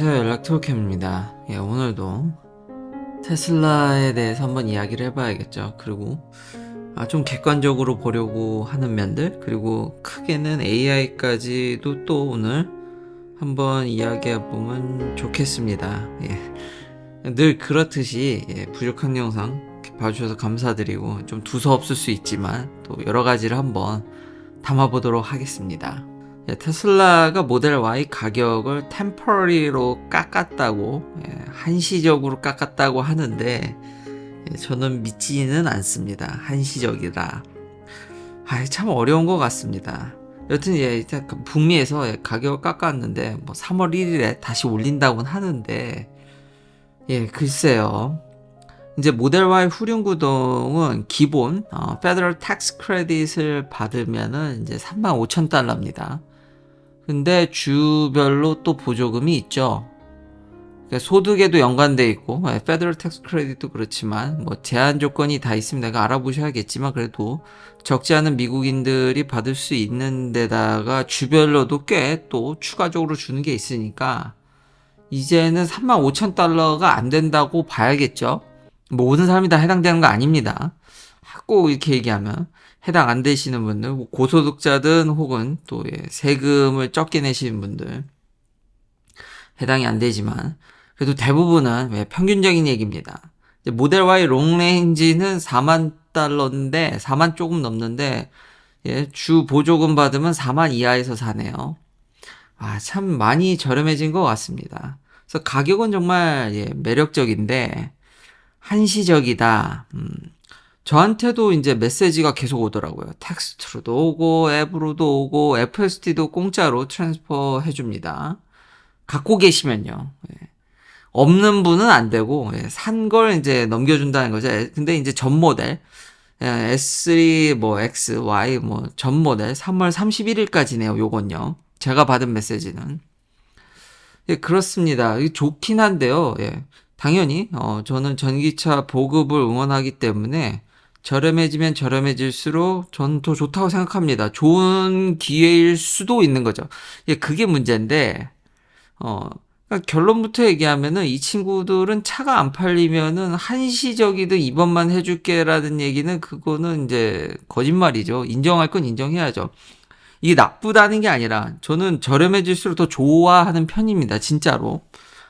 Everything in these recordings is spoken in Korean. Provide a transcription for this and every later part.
안녕하세요. 연락토캠입니다. 예, 오늘도 테슬라에 대해서 한번 이야기를 해봐야겠죠. 그리고 아, 좀 객관적으로 보려고 하는 면들, 그리고 크게는 AI까지도 또 오늘 한번 이야기해보면 좋겠습니다. 예. 늘 그렇듯이 예, 부족한 영상 봐주셔서 감사드리고 좀 두서없을 수 있지만 또 여러 가지를 한번 담아보도록 하겠습니다. 예, 테슬라가 모델 Y 가격을 템퍼리로 깎았다고 예, 한시적으로 깎았다고 하는데 예, 저는 믿지는 않습니다. 한시적이라. 아, 참 어려운 것 같습니다. 여튼 예, 그 북미에서 예, 가격을 깎았는데 뭐 3월 1일에 다시 올린다고는 하는데 예, 글쎄요. 이제 모델 Y 후륜 구동은 기본 어, Federal Tax Credit을 받으면은 이제 35,000달러입니다. 근데 주별로 또 보조금이 있죠. 그러니까 소득에도 연관돼 있고 예, 페더럴 텍스 크레딧도 그렇지만 뭐 제한 조건이 다 있으면 내가 알아보셔야겠지만 그래도 적지 않은 미국인들이 받을 수 있는 데다가 주별로도 꽤 또 추가적으로 주는 게 있으니까 이제는 3만 5천 달러가 안 된다고 봐야겠죠. 뭐 모든 사람이 다 해당되는 거 아닙니다. 꼭 이렇게 얘기하면 해당 안 되시는 분들, 뭐 고소득자든 혹은 또 예, 세금을 적게 내시는 분들 해당이 안 되지만 그래도 대부분은 왜 평균적인 얘기입니다. 모델 Y 롱레인지는 4만 달러인데 4만 조금 넘는데 예, 주 보조금 받으면 4만 이하에서 사네요. 아, 참 많이 저렴해진 것 같습니다. 그래서 가격은 정말 예, 매력적인데 한시적이다. 음, 저한테도 이제 메시지가 계속 오더라고요. 텍스트로도 오고 앱으로도 오고 FSD도 공짜로 트랜스퍼 해줍니다. 갖고 계시면요. 예. 없는 분은 안 되고 예, 산걸 이제 넘겨준다는 거죠. 예, 근데 이제 전 모델 예, S3 뭐 X, Y 뭐 전 모델 3월 31일까지네요. 요건요. 제가 받은 메시지는 예, 그렇습니다. 좋긴 한데요. 예. 당연히 어, 저는 전기차 보급을 응원하기 때문에 저렴해지면 저렴해질수록 전 더 좋다고 생각합니다. 좋은 기회일 수도 있는 거죠. 예, 그게 문제인데 어, 그러니까 결론부터 얘기하면은 이 친구들은 차가 안 팔리면은 한시적이든 이번만 해줄게라는 얘기는 그거는 이제 거짓말이죠. 인정할 건 인정해야죠. 이게 나쁘다는 게 아니라 저는 저렴해질수록 더 좋아하는 편입니다. 진짜로.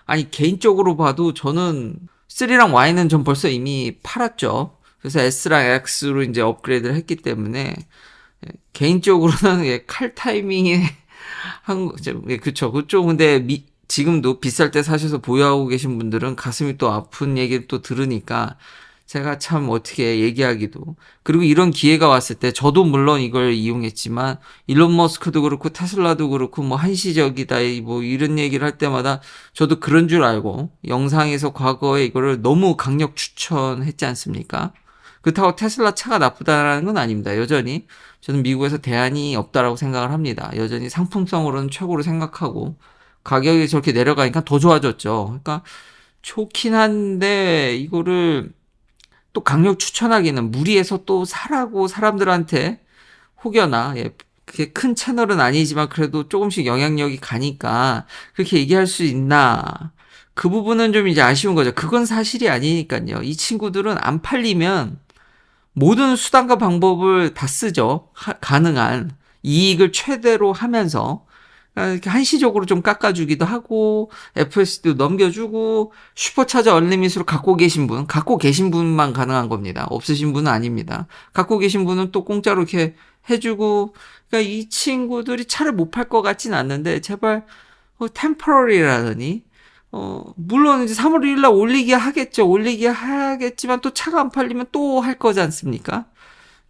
아니 개인적으로 봐도 저는 3랑 Y는 전 벌써 이미 팔았죠. 그래서 S랑 X로 이제 업그레이드를 했기 때문에 예, 개인적으로는 예, 칼 타이밍에 한 예, 그쵸 그쪽 근데 미, 지금도 비쌀 때 사셔서 보유하고 계신 분들은 가슴이 또 아픈 얘기를 또 들으니까 제가 참 어떻게 얘기하기도 그리고 이런 기회가 왔을 때 저도 물론 이걸 이용했지만 일론 머스크도 그렇고 테슬라도 그렇고 뭐 한시적이다 뭐 이런 얘기를 할 때마다 저도 그런 줄 알고 영상에서 과거에 이거를 너무 강력 추천했지 않습니까? 그렇다고 테슬라 차가 나쁘다라는 건 아닙니다. 여전히 저는 미국에서 대안이 없다라고 생각을 합니다. 여전히 상품성으로는 최고로 생각하고 가격이 저렇게 내려가니까 더 좋아졌죠. 그러니까 좋긴 한데 이거를 또 강력 추천하기는 무리해서 또 사라고 사람들한테 혹여나 예, 그게 큰 채널은 아니지만 그래도 조금씩 영향력이 가니까 그렇게 얘기할 수 있나 그 부분은 좀 이제 아쉬운 거죠. 그건 사실이 아니니까요. 이 친구들은 안 팔리면 모든 수단과 방법을 다 쓰죠. 하- 가능한 이익을 최대로 하면서 아, 한시적으로 좀 깎아주기도 하고 FSD도 넘겨주고 슈퍼차저 얼리밋으로 갖고 계신 분, 갖고 계신 분만 가능한 겁니다. 없으신 분은 아닙니다. 갖고 계신 분은 또 공짜로 이렇게 해주고 그러니까 이 친구들이 차를 못 팔 것 같진 않는데 제발 어, 템퍼러리라더니 어, 물론 이제 3월 1일 날 올리기 하겠죠. 올리기 하겠지만 또 차가 안 팔리면 또 할 거지 않습니까?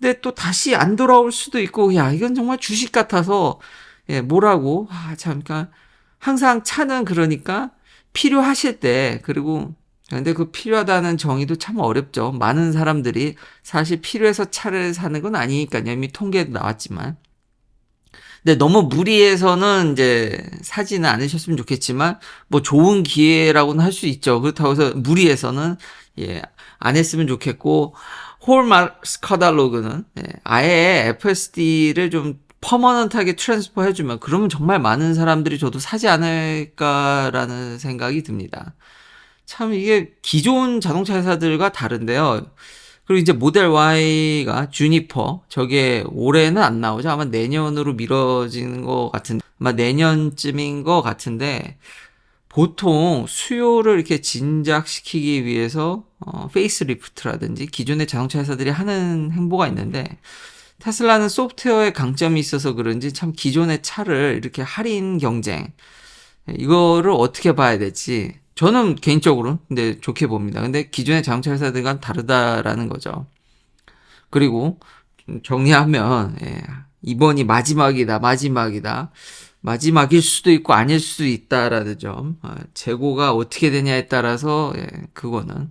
근데 또 다시 안 돌아올 수도 있고, 야, 이건 정말 주식 같아서, 예, 뭐라고? 아, 참, 그러니까 항상 차는 그러니까 필요하실 때, 그리고, 근데 그 필요하다는 정의도 참 어렵죠. 많은 사람들이 사실 필요해서 차를 사는 건 아니니까요. 이미 통계도 나왔지만. 근데 너무 무리해서는 이제 사지는 않으셨으면 좋겠지만 뭐 좋은 기회라고는 할 수 있죠. 그렇다고 해서 무리해서는 예, 안 했으면 좋겠고 홀마스 카달로그는 예, 아예 FSD를 좀 퍼머넌트하게 트랜스퍼 해주면 그러면 정말 많은 사람들이 저도 사지 않을까라는 생각이 듭니다. 참 이게 기존 자동차 회사들과 다른데요. 그리고 이제 모델 Y가 주니퍼 저게 올해는 안 나오죠. 아마 내년으로 미뤄지는 것 같은데 아마 내년쯤인 것 같은데 보통 수요를 이렇게 진작시키기 위해서 어, 페이스리프트라든지 기존의 자동차 회사들이 하는 행보가 있는데 테슬라는 소프트웨어에 강점이 있어서 그런지 참 기존의 차를 이렇게 할인 경쟁 이거를 어떻게 봐야 될지 저는 개인적으로 근데 좋게 봅니다. 근데 기존의 자동차 회사들과 다르다라는 거죠. 그리고 정리하면 예, 이번이 마지막이다, 마지막이다. 마지막일 수도 있고 아닐 수도 있다라는 점. 어, 재고가 어떻게 되냐에 따라서 예, 그거는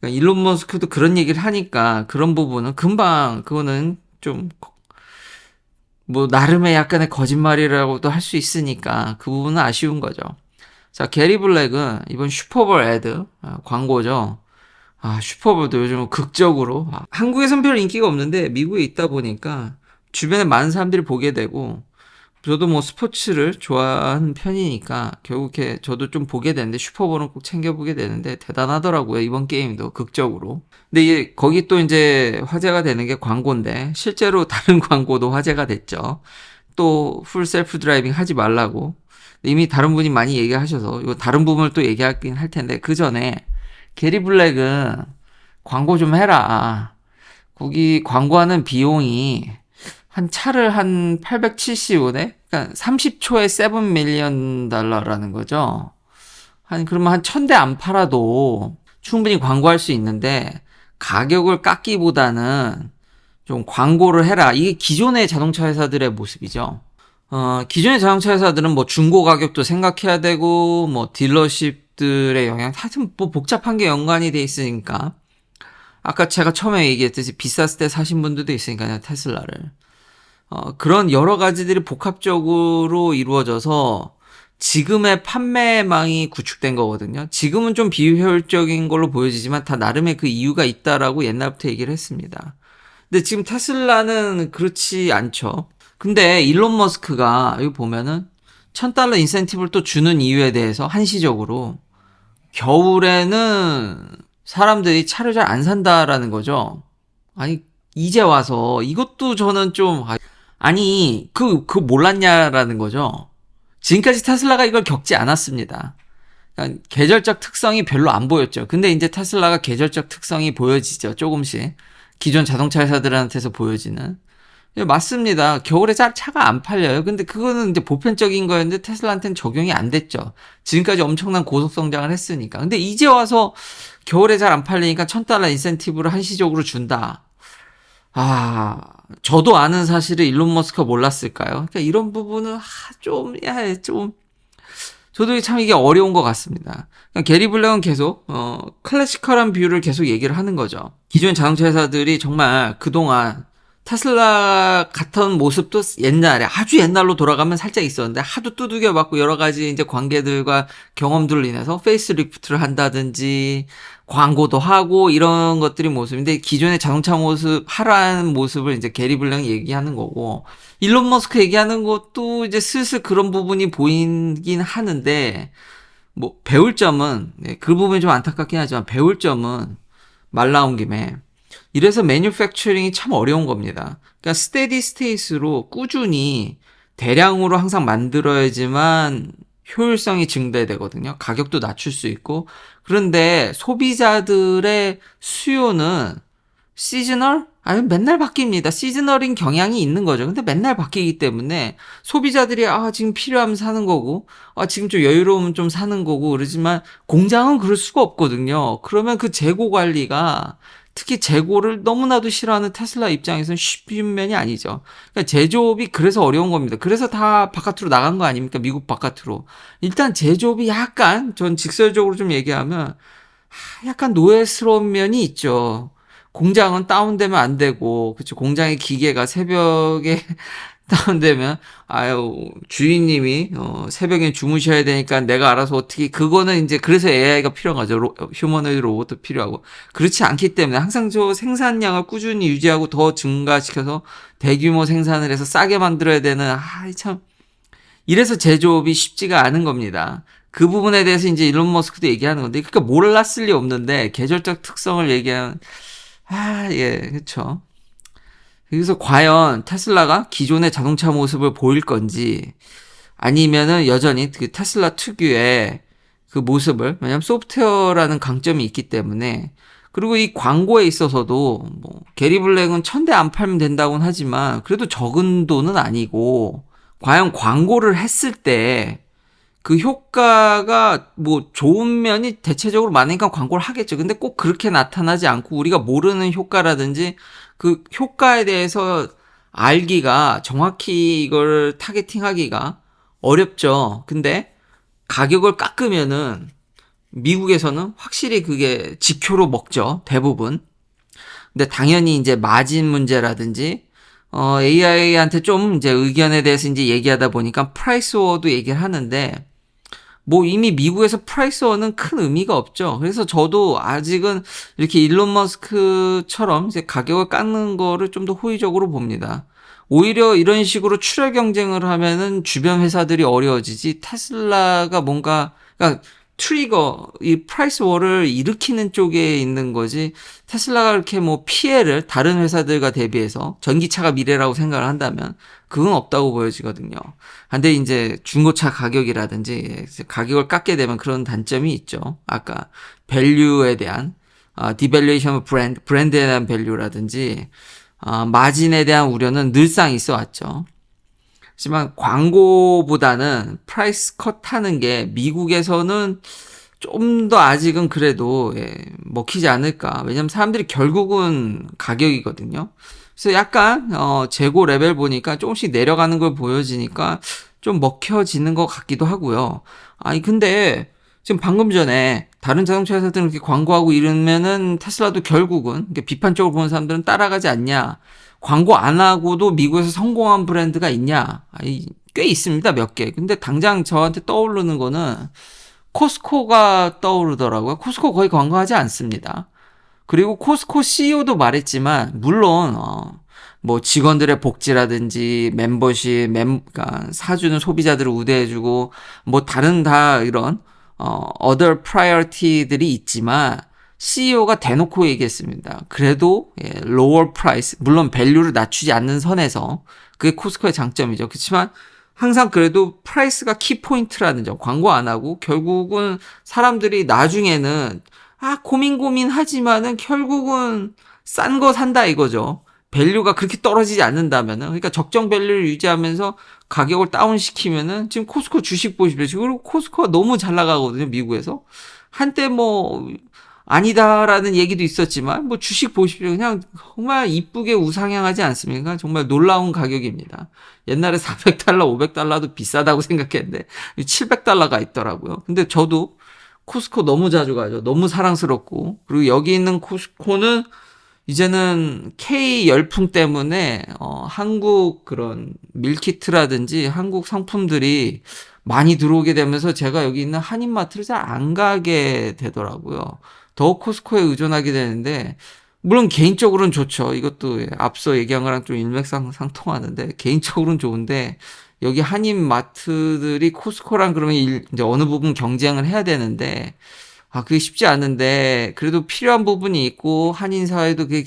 그러니까 일론 머스크도 그런 얘기를 하니까 그런 부분은 금방 그거는 좀 뭐 나름의 약간의 거짓말이라고도 할 수 있으니까 그 부분은 아쉬운 거죠. 자, 게리 블랙은 이번 슈퍼볼 애드 아, 광고죠. 아, 슈퍼볼도 요즘 극적으로 아, 한국에선 별 인기가 없는데 미국에 있다 보니까 주변에 많은 사람들이 보게 되고 저도 뭐 스포츠를 좋아하는 편이니까 결국 에 저도 좀 보게 되는데 슈퍼볼은 꼭 챙겨보게 되는데 대단하더라고요 이번 게임도 극적으로. 근데 이게 거기 또 이제 화제가 되는 게 광고인데 실제로 다른 광고도 화제가 됐죠. 또 풀 셀프 드라이빙 하지 말라고 이미 다른 분이 많이 얘기하셔서 이거 다른 부분을 또 얘기하긴 할 텐데 그 전에 게리 블랙은 광고 좀 해라 거기 광고하는 비용이 한 차를 한 870원에 그러니까 30초에 7 밀리언 달러라는 거죠. 한 그러면 한 1000대 안 팔아도 충분히 광고할 수 있는데 가격을 깎기보다는 좀 광고를 해라. 이게 기존의 자동차 회사들의 모습이죠. 어, 기존의 자동차 회사들은 뭐 중고 가격도 생각해야 되고 뭐 딜러십들의 영향 하여튼 뭐 복잡한 게 연관이 돼 있으니까 아까 제가 처음에 얘기했듯이 비쌌을 때 사신 분들도 있으니까요 테슬라를 어, 그런 여러 가지들이 복합적으로 이루어져서 지금의 판매망이 구축된 거거든요. 지금은 좀 비효율적인 걸로 보여지지만 다 나름의 그 이유가 있다라고 옛날부터 얘기를 했습니다. 근데 지금 테슬라는 그렇지 않죠. 근데 일론 머스크가 여기 보면은 천 달러 인센티브를 또 주는 이유에 대해서 한시적으로 겨울에는 사람들이 차를 잘 안 산다라는 거죠. 아니 이제 와서 이것도 저는 좀 아, 아니, 그, 그 몰랐냐라는 거죠. 지금까지 테슬라가 이걸 겪지 않았습니다. 그러니까 계절적 특성이 별로 안 보였죠. 근데 이제 테슬라가 계절적 특성이 보여지죠. 조금씩. 기존 자동차 회사들한테서 보여지는. 예, 맞습니다. 겨울에 차, 차가 안 팔려요. 근데 그거는 이제 보편적인 거였는데 테슬라한테는 적용이 안 됐죠. 지금까지 엄청난 고속 성장을 했으니까. 근데 이제 와서 겨울에 잘 안 팔리니까 천 달러 인센티브를 한시적으로 준다. 아, 저도 아는 사실을 일론 머스크가 몰랐을까요? 그러니까 이런 부분은 아, 좀, 야, 좀, 저도 참 이게 어려운 것 같습니다. 그러니까 게리 블랙은 계속, 어, 클래시컬한 뷰를 계속 얘기를 하는 거죠. 기존 자동차 회사들이 정말 그동안 테슬라 같은 모습도 옛날에 아주 옛날로 돌아가면 살짝 있었는데 하도 두들겨 맞고 여러 가지 이제 관계들과 경험들로 인해서 페이스리프트를 한다든지 광고도 하고 이런 것들이 모습인데 기존의 자동차 모습 하라는 모습을 이제 게리 블랑 얘기하는 거고 일론 머스크 얘기하는 것도 이제 슬슬 그런 부분이 보이긴 하는데 뭐 배울 점은 네, 그 부분이 좀 안타깝긴 하지만 배울 점은 말 나온 김에 이래서 매뉴팩처링이 참 어려운 겁니다. 그러니까 스테디 스테이스로 꾸준히 대량으로 항상 만들어야지만 효율성이 증대되거든요. 가격도 낮출 수 있고. 그런데 소비자들의 수요는 시즈널? 아니, 맨날 바뀝니다. 시즈널인 경향이 있는 거죠. 근데 맨날 바뀌기 때문에 소비자들이 아, 지금 필요하면 사는 거고, 아, 지금 좀 여유로우면 좀 사는 거고, 그러지만 공장은 그럴 수가 없거든요. 그러면 그 재고 관리가 특히 재고를 너무나도 싫어하는 테슬라 입장에서는 쉬운 면이 아니죠. 그러니까 제조업이 그래서 어려운 겁니다. 그래서 다 바깥으로 나간 거 아닙니까? 미국 바깥으로. 일단 제조업이 약간 전 직설적으로 좀 얘기하면 약간 노예스러운 면이 있죠. 공장은 다운되면 안 되고, 그쵸. 공장의 기계가 새벽에 다운되면 아유 주인님이 어, 새벽에 주무셔야 되니까 내가 알아서 어떻게 그거는 이제 그래서 AI가 필요한 거죠 로, 휴머노이드 로봇도 필요하고 그렇지 않기 때문에 항상 저 생산량을 꾸준히 유지하고 더 증가시켜서 대규모 생산을 해서 싸게 만들어야 되는 아참 이래서 제조업이 쉽지가 않은 겁니다. 그 부분에 대해서 이제 일론 머스크도 얘기하는 건데 그러니까 몰랐을 리 없는데 계절적 특성을 얘기하는 아예 그렇죠. 그래서 과연 테슬라가 기존의 자동차 모습을 보일 건지 아니면은 여전히 그 테슬라 특유의 그 모습을 왜냐면 소프트웨어라는 강점이 있기 때문에 그리고 이 광고에 있어서도 뭐 게리 블랙은 천대 안 팔면 된다고는 하지만 그래도 적은 돈은 아니고 과연 광고를 했을 때 그 효과가 뭐 좋은 면이 대체적으로 많으니까 광고를 하겠죠. 근데 꼭 그렇게 나타나지 않고 우리가 모르는 효과라든지 그 효과에 대해서 알기가 정확히 이걸 타겟팅하기가 어렵죠. 근데 가격을 깎으면은 미국에서는 확실히 그게 지표로 먹죠. 대부분. 근데 당연히 이제 마진 문제라든지 어 AI한테 좀 이제 의견에 대해서 이제 얘기하다 보니까 프라이스 워도 얘기를 하는데 뭐 이미 미국에서 프라이스 워는 큰 의미가 없죠. 그래서 저도 아직은 이렇게 일론 머스크처럼 이제 가격을 깎는 거를 좀 더 호의적으로 봅니다. 오히려 이런 식으로 출혈 경쟁을 하면은 주변 회사들이 어려워지지 테슬라가 뭔가 그러니까 트리거 이 프라이스 워를 일으키는 쪽에 있는 거지 테슬라가 이렇게 뭐 피해를 다른 회사들과 대비해서 전기차가 미래라고 생각을 한다면 그건 없다고 보여지거든요. 근데 이제 중고차 가격이라든지 가격을 깎게 되면 그런 단점이 있죠. 아까 밸류에 대한 아, 디밸류에이션 브랜드 브랜드에 대한 밸류라든지 아, 마진에 대한 우려는 늘상 있어 왔죠. 하지만 광고보다는 프라이스 컷 하는 게 미국에서는 좀 더 아직은 그래도 예, 먹히지 않을까. 왜냐면 사람들이 결국은 가격이거든요. 그래서 약간 어, 재고 레벨 보니까 조금씩 내려가는 걸 보여지니까 좀 먹혀지는 것 같기도 하고요. 아니 근데 지금 방금 전에 다른 자동차 회사들은 이렇게 광고하고 이러면은 테슬라도 결국은 비판적으로 보는 사람들은 따라가지 않냐. 광고 안 하고도 미국에서 성공한 브랜드가 있냐? 아니, 꽤 있습니다, 몇 개. 근데 당장 저한테 떠오르는 거는 코스코가 떠오르더라고요. 코스코 거의 광고하지 않습니다. 그리고 코스코 CEO도 말했지만, 물론, 어, 뭐 직원들의 복지라든지 멤버십, 멤, 그러니까 사주는 소비자들을 우대해주고, 뭐 다른 다 이런, 어, other priority들이 있지만, CEO가 대놓고 얘기했습니다. 그래도 예, lower price 물론 밸류를 낮추지 않는 선에서 그게 코스코의 장점이죠. 그렇지만 항상 그래도 프라이스가 키 포인트라는 점 광고 안 하고 결국은 사람들이 나중에는 아 고민 고민 하지만은 결국은 싼 거 산다 이거죠. 밸류가 그렇게 떨어지지 않는다면은 그러니까 적정 밸류를 유지하면서 가격을 다운 시키면은 지금 코스코 주식 보십시오. 지금 코스코가 너무 잘 나가거든요 미국에서 한때 뭐 아니다라는 얘기도 있었지만 뭐 주식 보십시오. 그냥 정말 이쁘게 우상향하지 않습니까? 정말 놀라운 가격입니다. 옛날에 400달러, 500달러도 비싸다고 생각했는데 700달러가 있더라고요. 근데 저도 코스코 너무 자주 가죠. 너무 사랑스럽고 그리고 여기 있는 코스코는 이제는 K 열풍 때문에 어, 한국 그런 밀키트라든지 한국 상품들이 많이 들어오게 되면서 제가 여기 있는 한인마트를 잘 안 가게 되더라고요. 더 코스코에 의존하게 되는데 물론 개인적으로는 좋죠. 이것도 앞서 얘기한 거랑 좀 일맥상통하는데 개인적으로는 좋은데 여기 한인 마트들이 코스코랑 그러면 일, 이제 어느 부분 경쟁을 해야 되는데 아 그게 쉽지 않은데 그래도 필요한 부분이 있고 한인 사회도 그게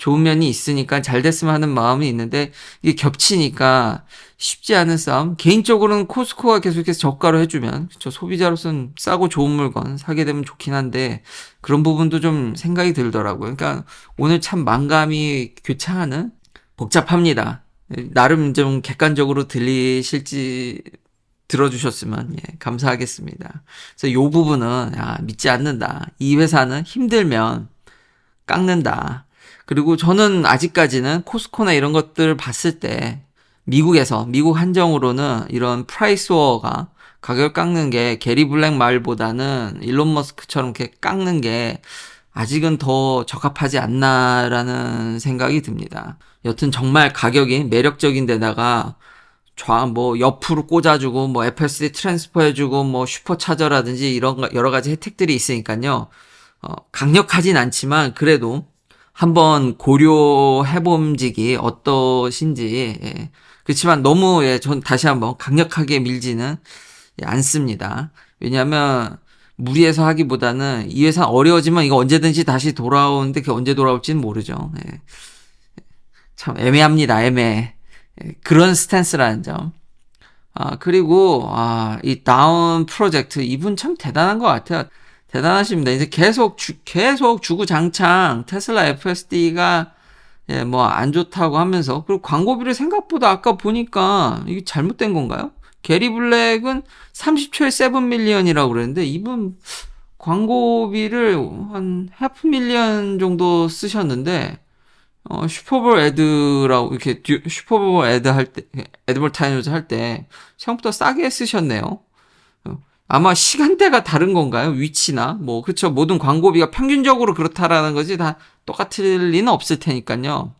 좋은 면이 있으니까 잘 됐으면 하는 마음이 있는데 이게 겹치니까 쉽지 않은 싸움. 개인적으로는 코스코가 계속해서 저가로 해주면 저 소비자로서는 싸고 좋은 물건 사게 되면 좋긴 한데 그런 부분도 좀 생각이 들더라고요. 그러니까 오늘 참 만감이 교차하는 복잡합니다. 나름 좀 객관적으로 들리실지 들어주셨으면 예, 감사하겠습니다. 그래서 요 부분은 야, 믿지 않는다. 이 회사는 힘들면 깎는다. 그리고 저는 아직까지는 코스코나 이런 것들 봤을 때 미국에서 미국 한정으로는 이런 프라이스 워가 가격 깎는 게 게리 블랙 말보다는 일론 머스크처럼 이렇게 깎는 게 아직은 더 적합하지 않나라는 생각이 듭니다. 여튼 정말 가격이 매력적인 데다가 좌, 뭐, 옆으로 꽂아주고, 뭐, FSD 트랜스퍼 해주고, 뭐, 슈퍼차저라든지 이런, 거- 여러 가지 혜택들이 있으니까요. 어, 강력하진 않지만, 그래도 한번 고려해봄직이 어떠신지, 예. 그렇지만 너무, 예, 전 다시 한번 강력하게 밀지는 예, 않습니다. 왜냐면, 무리해서 하기보다는 이 회사 어려워지면 이거 언제든지 다시 돌아오는데 그게 언제 돌아올지는 모르죠. 예. 참 애매합니다. 애매해. 예, 그런 스탠스라는 점. 아, 그리고, 아, 이 다운 프로젝트, 이분 참 대단한 것 같아요. 대단하십니다. 이제 계속, 주, 계속 주구장창 테슬라 FSD가, 예, 뭐, 안 좋다고 하면서, 그리고 광고비를 생각보다 아까 보니까, 이게 잘못된 건가요? 게리 블랙은 30초에 7 밀리언이라고 그랬는데, 이분 광고비를 한 하프 밀리언 정도 쓰셨는데, 어, 슈퍼볼 애드라고, 이렇게, 듀- 슈퍼볼 애드 할 때, 애드벌타이즈 할 때, 생각보다 싸게 쓰셨네요. 어, 아마 시간대가 다른 건가요? 위치나? 뭐, 그쵸. 모든 광고비가 평균적으로 그렇다라는 거지, 다 똑같을 리는 없을 테니까요.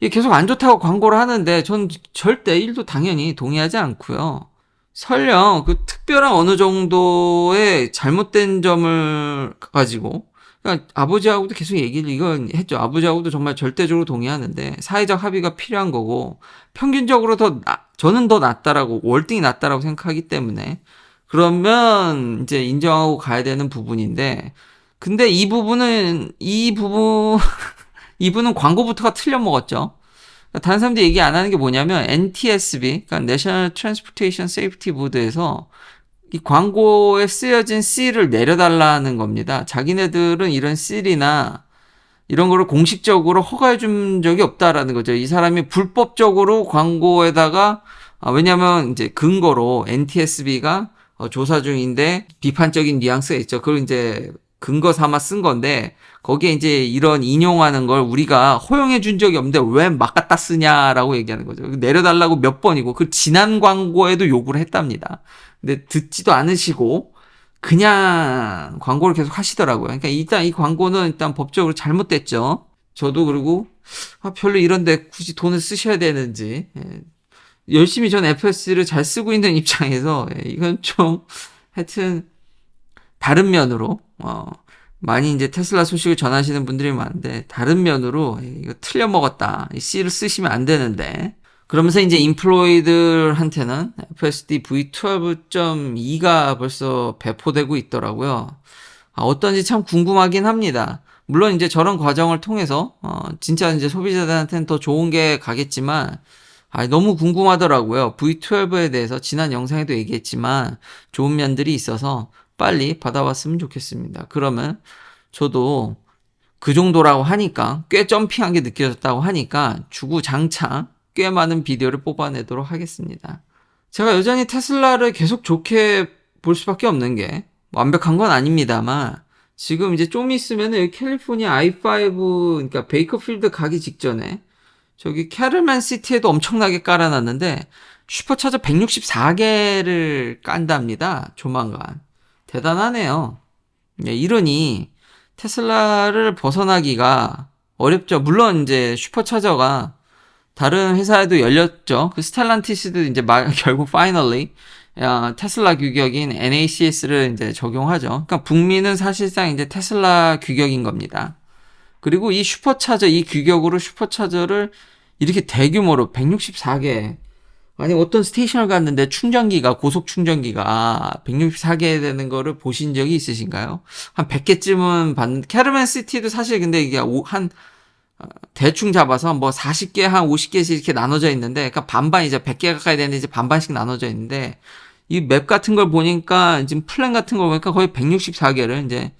이게 계속 안 좋다고 광고를 하는데, 전 절대 1도 당연히 동의하지 않고요. 설령 그 특별한 어느 정도의 잘못된 점을 가지고, 그러니까 아버지하고도 계속 얘기를 이건 했죠. 아버지하고도 정말 절대적으로 동의하는데 사회적 합의가 필요한 거고 평균적으로 더 나, 저는 더 낫다라고 월등히 낫다라고 생각하기 때문에 그러면 이제 인정하고 가야 되는 부분인데 근데 이 부분은 이 부분 이분은 광고부터가 틀려 먹었죠. 다른 사람들이 얘기 안 하는 게 뭐냐면 NTSB, 그러니까 National Transportation Safety Board에서 이 광고에 쓰여진 C를 내려달라는 겁니다. 자기네들은 이런 C나 이런 거를 공식적으로 허가해 준 적이 없다라는 거죠. 이 사람이 불법적으로 광고에다가 아, 왜냐면 이제 근거로 NTSB가 어, 조사 중인데 비판적인 뉘앙스가 있죠. 그걸 이제 근거 삼아 쓴 건데 거기에 이제 이런 인용하는 걸 우리가 허용해 준 적이 없는데 왜 막 갖다 쓰냐라고 얘기하는 거죠. 내려달라고 몇 번이고 그 지난 광고에도 요구를 했답니다. 근데 듣지도 않으시고 그냥 광고를 계속 하시더라고요. 그러니까 일단 이 광고는 일단 법적으로 잘못됐죠. 저도 그리고 아, 별로 이런데 굳이 돈을 쓰셔야 되는지 예. 열심히 전 FS를 잘 쓰고 있는 입장에서 예, 이건 좀 하여튼 다른 면으로 어, 많이 이제 테슬라 소식을 전하시는 분들이 많은데 다른 면으로 예, 이거 틀려 먹었다. 이 C를 쓰시면 안 되는데 그러면서 이제 인플로이들한테는 FSD V12.2가 벌써 배포되고 있더라고요. 아, 어떤지 참 궁금하긴 합니다. 물론 이제 저런 과정을 통해서 어, 진짜 이제 소비자들한테는 더 좋은 게 가겠지만 아, 너무 궁금하더라고요. V12에 대해서 지난 영상에도 얘기했지만 좋은 면들이 있어서 빨리 받아봤으면 좋겠습니다. 그러면 저도 그 정도라고 하니까 꽤 점핑한 게 느껴졌다고 하니까 주구장창 꽤 많은 비디오를 뽑아내도록 하겠습니다. 제가 여전히 테슬라를 계속 좋게 볼 수밖에 없는 게 완벽한 건 아닙니다만 지금 이제 좀 있으면은 여기 캘리포니아 i5 그러니까 베이커필드 가기 직전에 저기 캐럴맨 시티에도 엄청나게 깔아놨는데 슈퍼차저 164개를 깐답니다. 조만간. 대단하네요. 예, 이러니 테슬라를 벗어나기가 어렵죠. 물론 이제 슈퍼차저가 다른 회사에도 열렸죠. 그 스텔란티스도 이제 마, 결국 파이널리 야, 테슬라 규격인 NACS를 이제 적용하죠. 그러니까 북미는 사실상 이제 테슬라 규격인 겁니다. 그리고 이 슈퍼차저 이 규격으로 슈퍼차저를 이렇게 대규모로 164개 아니 어떤 스테이션을 갔는데 충전기가 고속 충전기가 164개 되는 거를 보신 적이 있으신가요? 한 100개쯤은 봤는데 캐러맨 시티도 사실 근데 이게 오- 한 어, 대충 잡아서 뭐 40개 한 50개씩 이렇게 나눠져 있는데 그러니까 반반 이제 100개 가까이 되는데 이제 반반씩 나눠져 있는데 이 맵 같은 걸 보니까 지금 플랜 같은 걸 보니까 거의 164개를 이제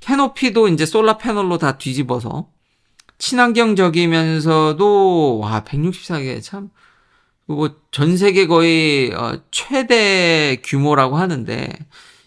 캐노피도 이제 솔라 패널로 다 뒤집어서 친환경적이면서도 와 164개 참 뭐 전 세계 거의 어, 최대 규모라고 하는데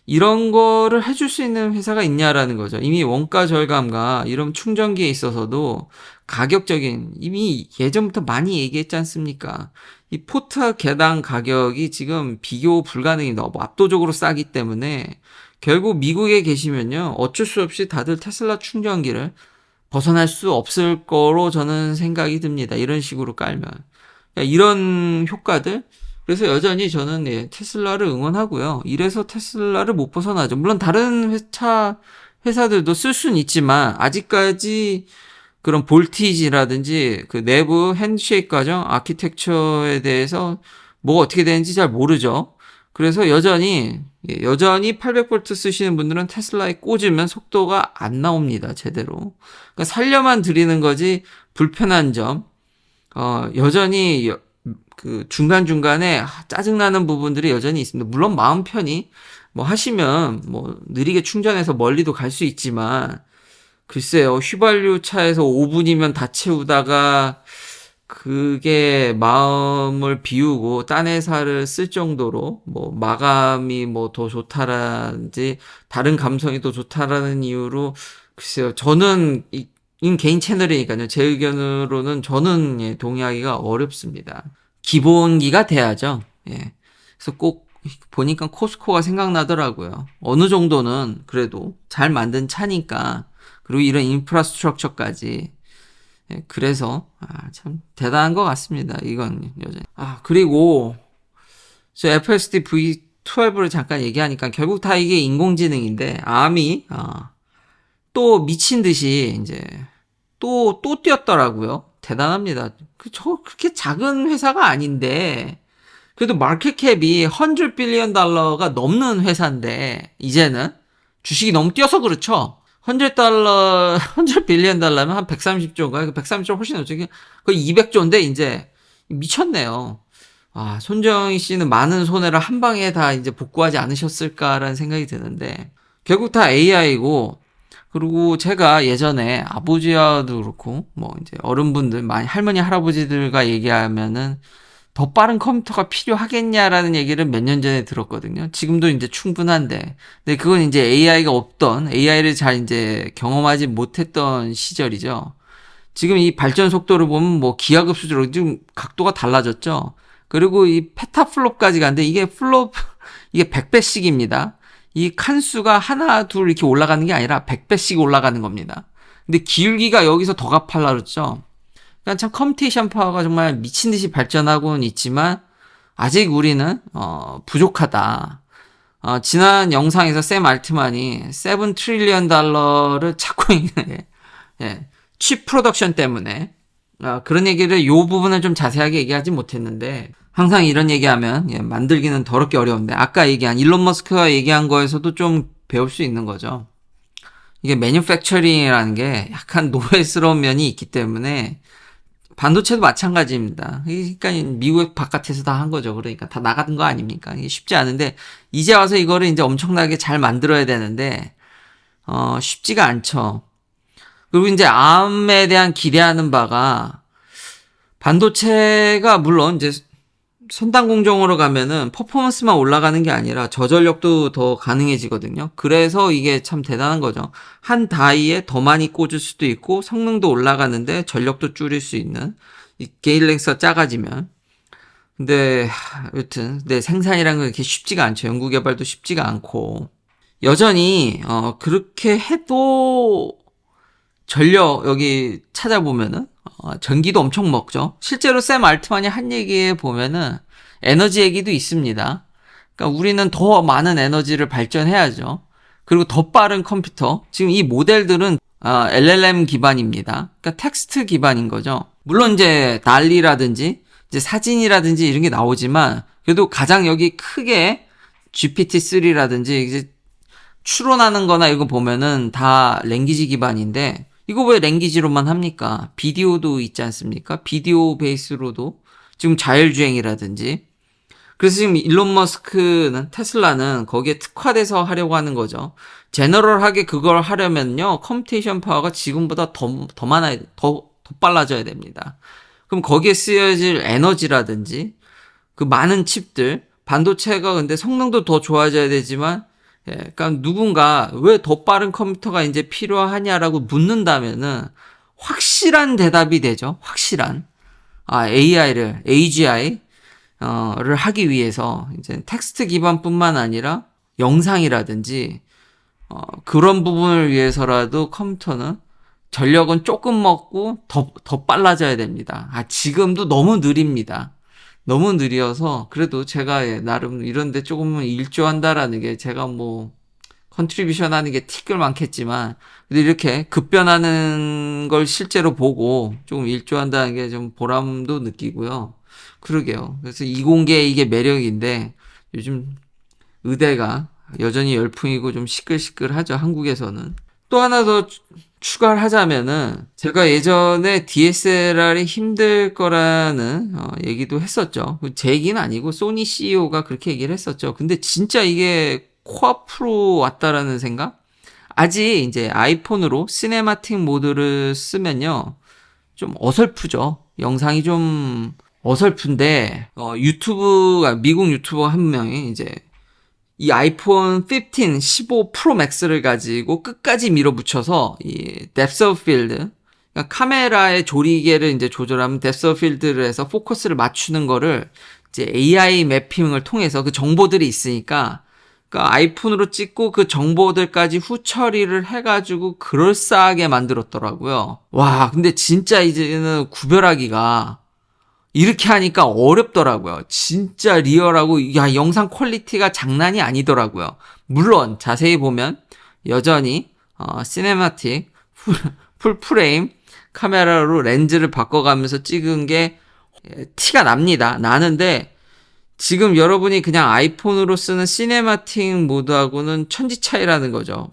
이런 거를 해줄 수 있는 회사가 있냐라는 거죠. 이미 원가 절감과 이런 충전기에 있어서도 가격적인 이미 예전부터 많이 얘기했지 않습니까? 이 포트 개당 가격이 지금 비교 불가능이 너무 압도적으로 싸기 때문에 결국 미국에 계시면요 어쩔 수 없이 다들 테슬라 충전기를 벗어날 수 없을 거로 저는 생각이 듭니다. 이런 식으로 깔면. 그러니까 이런 효과들. 그래서 여전히 저는 예, 테슬라를 응원하고요. 이래서 테슬라를 못 벗어나죠. 물론 다른 회차 회사들도 쓸 수는 있지만 아직까지 그런 볼티지라든지 그 내부 핸드쉐이크 과정, 아키텍처에 대해서 뭐 어떻게 되는지 잘 모르죠. 그래서 여전히 예, 여전히 800V 쓰시는 분들은 테슬라에 꽂으면 속도가 안 나옵니다. 제대로. 그러니까 살려만 드리는 거지 불편한 점. 어, 여전히 여- 그 중간중간에 짜증나는 부분들이 여전히 있습니다. 물론 마음 편히 뭐 하시면 뭐 느리게 충전해서 멀리도 갈 수 있지만 글쎄요. 휘발유 차에서 5분이면 다 채우다가 그게 마음을 비우고 딴 회사를 쓸 정도로 뭐 마감이 뭐 더 좋다라든지 다른 감성이 더 좋다라는 이유로 글쎄요. 저는 이, 인 개인 채널이니까요. 제 의견으로는 저는 예, 동의하기가 어렵습니다. 기본기가 돼야죠. 예. 그래서 꼭 보니까 코스코가 생각나더라고요. 어느 정도는 그래도 잘 만든 차니까 그리고 이런 인프라스트럭처까지 예, 그래서 아, 참 대단한 것 같습니다. 이건 여전히. 아 그리고 저 FSD V12를 잠깐 얘기하니까 결국 다 이게 인공지능인데 암이 아, 또 미친 듯이 이제 또또 뛰었더라고요. 대단합니다. 그저 그렇게 작은 회사가 아닌데 그래도 마켓캡이 100 빌리언 달러가 넘는 회사인데 이제는 주식이 너무 뛰어서 그렇죠. 100 달러, 100 빌리언 달러면 한 130조인가요? 130조 훨씬 넘죠. 거의 200조인데 이제 미쳤네요. 아, 손정희 씨는 많은 손해를 한 방에 다 이제 복구하지 않으셨을까라는 생각이 드는데 결국 다 AI고 그리고 제가 예전에 아버지와도 그렇고 뭐 이제 어른분들 많이 할머니 할아버지들과 얘기하면은 더 빠른 컴퓨터가 필요하겠냐라는 얘기를 몇 년 전에 들었거든요. 지금도 이제 충분한데. 근데 그건 이제 AI가 없던, AI를 잘 이제 경험하지 못했던 시절이죠. 지금 이 발전 속도를 보면 뭐 기하급수적으로 지금 각도가 달라졌죠. 그리고 이 페타플롭까지 가는데 이게 플롭, 이게 100배씩입니다. 이 칸수가 하나, 둘 이렇게 올라가는 게 아니라 100배씩 올라가는 겁니다. 근데 기울기가 여기서 더 가팔라졌죠. 그러니까 참 컴퓨테이션 파워가 정말 미친 듯이 발전하고는 있지만 아직 우리는 어, 부족하다. 어, 지난 영상에서 샘 알트만이 7 트릴리언 달러를 찾고 있는 예, 예, 칩 프로덕션 때문에 어, 그런 얘기를 요 부분을 좀 자세하게 얘기하지 못했는데 항상 이런 얘기하면 예, 만들기는 더럽게 어려운데 아까 얘기한 일론 머스크가 얘기한 거에서도 좀 배울 수 있는 거죠. 이게 매뉴팩처링이라는 게 약간 노예스러운 면이 있기 때문에 반도체도 마찬가지입니다. 그러니까 미국 바깥에서 다 한 거죠. 그러니까 다 나가는 거 아닙니까? 이게 쉽지 않은데 이제 와서 이거를 이제 엄청나게 잘 만들어야 되는데 어 쉽지가 않죠. 그리고 이제 암에 대한 기대하는 바가 반도체가 물론 이제 선단 공정으로 가면은 퍼포먼스만 올라가는 게 아니라 저전력도 더 가능해지거든요. 그래서 이게 참 대단한 거죠. 한 다이에 더 많이 꽂을 수도 있고 성능도 올라가는데 전력도 줄일 수 있는 이 게일 랭스가 작아지면 근데 하, 여튼 근데 생산이란 건 이렇게 쉽지가 않죠. 연구 개발도 쉽지가 않고 여전히 어 그렇게 해도 전력 여기 찾아보면은 어, 전기도 엄청 먹죠. 실제로 샘 알트만이 한 얘기에 보면은 에너지 얘기도 있습니다. 그러니까 우리는 더 많은 에너지를 발전해야죠. 그리고 더 빠른 컴퓨터. 지금 이 모델들은 어, LLM 기반입니다. 그러니까 텍스트 기반인 거죠. 물론 이제 난리라든지 이제 사진이라든지 이런 게 나오지만 그래도 가장 여기 크게 GPT-3라든지 이제 추론하는 거나 이거 보면은 다 랭귀지 기반인데 이거 왜 랭귀지로만 합니까? 비디오도 있지 않습니까? 비디오 베이스로도 지금 자율주행이라든지 그래서 지금 일론 머스크는 테슬라는 거기에 특화돼서 하려고 하는 거죠. 제너럴하게 그걸 하려면요 컴퓨테이션 파워가 지금보다 더, 더 많아야 더, 더 빨라져야 됩니다. 그럼 거기에 쓰여질 에너지라든지 그 많은 칩들 반도체가 근데 성능도 더 좋아져야 되지만 예, 그러니까 누군가 왜 더 빠른 컴퓨터가 이제 필요하냐라고 묻는다면은 확실한 대답이 되죠. 확실한. 아, AI를, AGI, 어,를 하기 위해서 이제 텍스트 기반뿐만 아니라 영상이라든지, 어, 그런 부분을 위해서라도 컴퓨터는 전력은 조금 먹고 더, 더 빨라져야 됩니다. 아, 지금도 너무 느립니다. 너무 느려서 그래도 제가 예, 나름 이런데 조금은 일조한다라는 게 제가 뭐 컨트리뷰션 하는 게 티끌 많겠지만 근데 이렇게 급변하는 걸 실제로 보고 조금 일조한다는 게 좀 보람도 느끼고요. 그러게요. 그래서 이공계 이게 매력인데 요즘 의대가 여전히 열풍이고 좀 시끌시끌하죠. 한국에서는. 또 하나 더 추- 추가를 하자면은 제가 예전에 DSLR이 힘들 거라는 어, 얘기도 했었죠. 제 얘기는 아니고 소니 CEO가 그렇게 얘기를 했었죠. 근데 진짜 이게 코앞으로 왔다라는 생각? 아직 이제 아이폰으로 시네마틱 모드를 쓰면요. 좀 어설프죠. 영상이 좀 어설픈데 어, 유튜브가 미국 유튜버 한 명이 이제 이 아이폰 15, 15 프로 맥스를 가지고 끝까지 밀어붙여서 이 depth of field 그러니까 카메라의 조리개를 이제 조절하면 depth of field를 해서 포커스를 맞추는 거를 이제 AI 매핑을 통해서 그 정보들이 있으니까 그러니까 아이폰으로 찍고 그 정보들까지 후처리를 해가지고 그럴싸하게 만들었더라고요. 와, 근데 진짜 이제는 구별하기가 이렇게 하니까 어렵더라고요. 진짜 리얼하고, 야, 영상 퀄리티가 장난이 아니더라고요. 물론, 자세히 보면, 여전히, 어, 시네마틱, 풀, 풀 프레임 카메라로 렌즈를 바꿔가면서 찍은 게 예, 티가 납니다. 나는데, 지금 여러분이 그냥 아이폰으로 쓰는 시네마틱 모드하고는 천지 차이라는 거죠.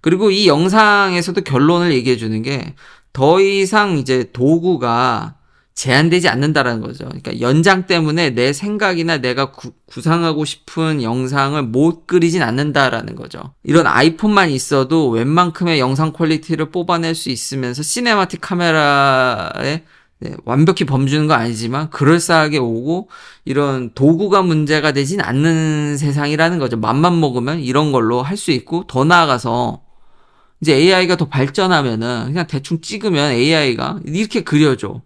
그리고 이 영상에서도 결론을 얘기해 주는 게 더 이상 이제 도구가 제한되지 않는다라는 거죠. 그러니까 연장 때문에 내 생각이나 내가 구, 구상하고 싶은 영상을 못 그리진 않는다라는 거죠. 이런 아이폰만 있어도 웬만큼의 영상 퀄리티를 뽑아낼 수 있으면서 시네마틱 카메라에 네, 완벽히 범주는 건 아니지만 그럴싸하게 오고 이런 도구가 문제가 되진 않는 세상이라는 거죠. 맘만 먹으면 이런 걸로 할 수 있고 더 나아가서 이제 AI가 더 발전하면은 그냥 대충 찍으면 AI가 이렇게 그려줘.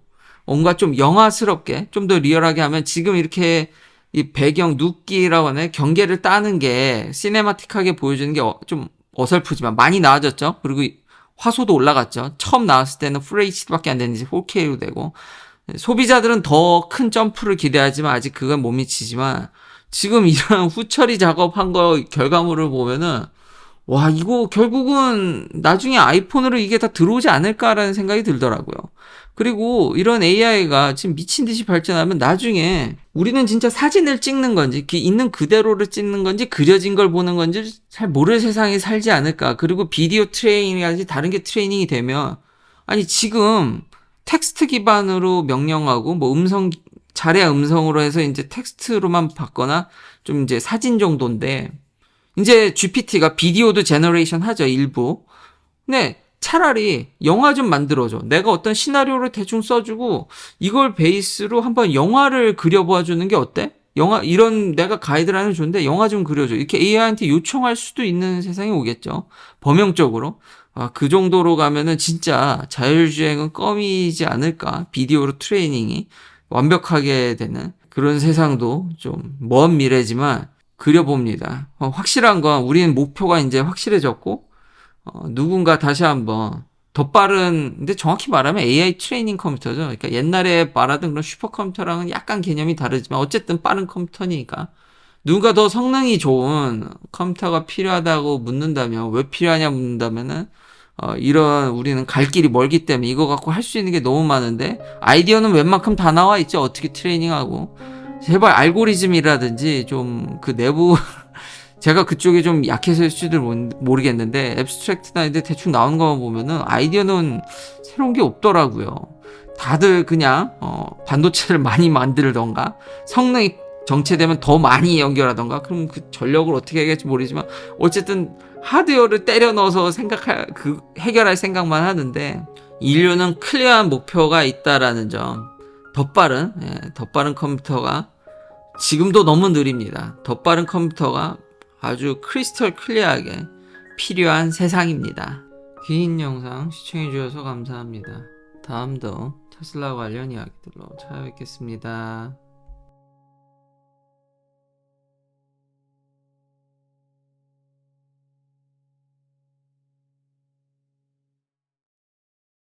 뭔가 좀 영화스럽게 좀 더 리얼하게 하면 지금 이렇게 이 배경 눕기라고 하네 경계를 따는 게 시네마틱하게 보여주는 게좀 어설프지만 많이 나아졌죠. 그리고 이 화소도 올라갔죠. 처음 나왔을 때는 FHD밖에 안 됐는지 4K로 되고 소비자들은 더 큰 점프를 기대하지만 아직 그건 못 미치지만 지금 이런 후처리 작업한 거 결과물을 보면은 와 이거 결국은 나중에 아이폰으로 이게 다 들어오지 않을까라는 생각이 들더라고요. 그리고 이런 AI가 지금 미친 듯이 발전하면 나중에 우리는 진짜 사진을 찍는 건지 그 있는 그대로를 찍는 건지 그려진 걸 보는 건지 잘 모를 세상에 살지 않을까. 그리고 비디오 트레이닝이라든지 다른 게 트레이닝이 되면 아니 지금 텍스트 기반으로 명령하고 뭐 음성 자래 음성으로 해서 이제 텍스트로만 받거나 좀 이제 사진 정도인데 이제 GPT가 비디오도 제너레이션 하죠 일부. 근데 차라리 영화 좀 만들어줘. 내가 어떤 시나리오를 대충 써주고 이걸 베이스로 한번 영화를 그려보아 주는 게 어때? 영화 이런 내가 가이드라인을 줬는데 영화 좀 그려줘. 이렇게 AI한테 요청할 수도 있는 세상이 오겠죠. 범용적으로. 아, 그 정도로 가면은 진짜 자율주행은 껌이지 않을까. 비디오로 트레이닝이 완벽하게 되는 그런 세상도 좀 먼 미래지만 그려봅니다. 어, 확실한 건 우리는 목표가 이제 확실해졌고 어, 누군가 다시 한번 더 빠른, 근데 정확히 말하면 AI 트레이닝 컴퓨터죠. 그러니까 옛날에 말하던 그런 슈퍼컴퓨터랑은 약간 개념이 다르지만 어쨌든 빠른 컴퓨터니까. 누가 더 성능이 좋은 컴퓨터가 필요하다고 묻는다면, 왜 필요하냐 묻는다면은, 어, 이런 우리는 갈 길이 멀기 때문에 이거 갖고 할 수 있는 게 너무 많은데, 아이디어는 웬만큼 다 나와 있죠. 어떻게 트레이닝하고. 제발 알고리즘이라든지 좀 그 내부 제가 그쪽에 좀 약해서일지도 모르겠는데 앱스트랙트나 이제 대충 나오는 것만 보면은 아이디어는 새로운 게 없더라고요. 다들 그냥 어, 반도체를 많이 만들던가 성능이 정체되면 더 많이 연결하던가 그럼 그 전력을 어떻게 해야겠지 모르지만 어쨌든 하드웨어를 때려 넣어서 생각할 그 해결할 생각만 하는데 인류는 클리어한 목표가 있다라는 점. 더 빠른 예, 더 빠른 컴퓨터가 지금도 너무 느립니다. 더 빠른 컴퓨터가 아주 크리스털 클리어하게 필요한 세상입니다. 긴 영상 시청해주셔서 감사합니다. 다음도 테슬라 관련 이야기들로 찾아뵙겠습니다.